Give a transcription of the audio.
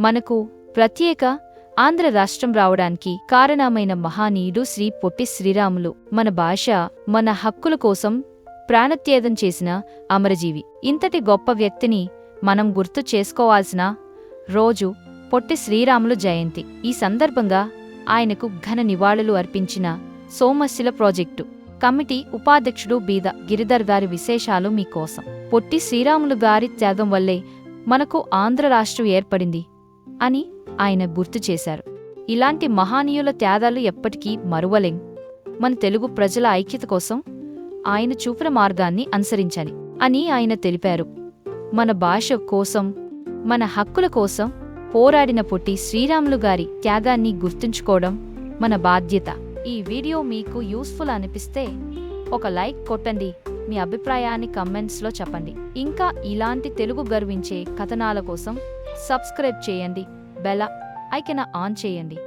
మనకు ప్రత్యేక ఆంధ్ర రాష్ట్రం రావడానికి కారణమైన మహానీయుడు శ్రీ పొట్టి శ్రీరాములు మన భాష మన హక్కుల కోసం ప్రాణత్యేదం చేసిన అమరజీవి. ఇంతటి గొప్ప వ్యక్తిని మనం గుర్తు చేసుకోవాల్సిన రోజు పొట్టి శ్రీరాములు జయంతి. ఈ సందర్భంగా ఆయనకు ఘన నివాళులు అర్పించిన సోమశిల ప్రాజెక్టు కమిటీ ఉపాధ్యక్షుడు బీద గిరిధర్ గారి విశేషాలు మీకోసం. పొట్టి శ్రీరాములు గారి త్యాగం వల్లే మనకు ఆంధ్ర రాష్ట్రం ఏర్పడింది. అని ఆయన గుర్తు చేశారు. ఇలాంటి మహానీయుల త్యాగాలు ఎప్పటికీ మరువలేం. మన తెలుగు ప్రజల ఐక్యత కోసం ఆయన చూపిన మార్గాన్ని అనుసరించాలి అని ఆయన తెలిపారు. మన భాష కోసం మన హక్కుల కోసం పోరాడిన పొట్టి శ్రీరాములు గారి త్యాగాన్ని గుర్తుంచుకోవడం మన బాధ్యత. ఈ వీడియో మీకు యూస్ఫుల్ అనిపిస్తే ఒక లైక్ కొట్టండి మీ అభిప్రాయాన్ని కమెంట్స్లో చెప్పండి. ఇంకా ఇలాంటి తెలుగు గర్వించే కథనాల కోసం సబ్స్క్రైబ్ చేయండి. బెల ఐకెన ఆన్ చేయండి.